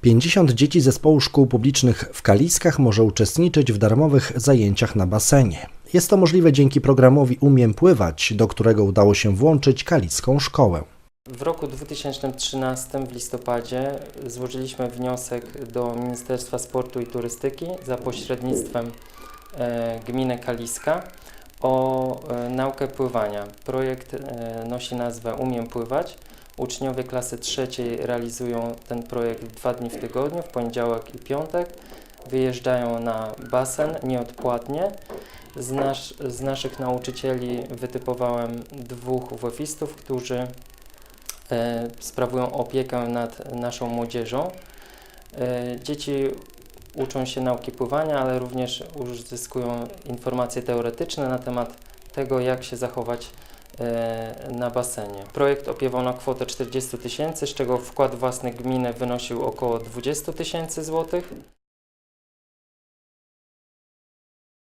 50 dzieci zespołu szkół publicznych w Kaliskach może uczestniczyć w darmowych zajęciach na basenie. Jest to możliwe dzięki programowi Umiem Pływać, do którego udało się włączyć kaliską szkołę. W roku 2013 w listopadzie złożyliśmy wniosek do Ministerstwa Sportu i Turystyki za pośrednictwem e, gminy Kaliska o e, naukę pływania. Projekt e, nosi nazwę Umiem Pływać. Uczniowie klasy trzeciej realizują ten projekt dwa dni w tygodniu, w poniedziałek i piątek. Wyjeżdżają na basen nieodpłatnie. Z, nasz, z naszych nauczycieli wytypowałem dwóch WF-istów, którzy e, sprawują opiekę nad naszą młodzieżą. E, Dzieci uczą się nauki pływania, ale również uzyskują informacje teoretyczne na temat tego, jak się zachować na basenie. Projekt opiewał na kwotę 40 tysięcy, z czego wkład własny gminy wynosił około 20 tysięcy złotych.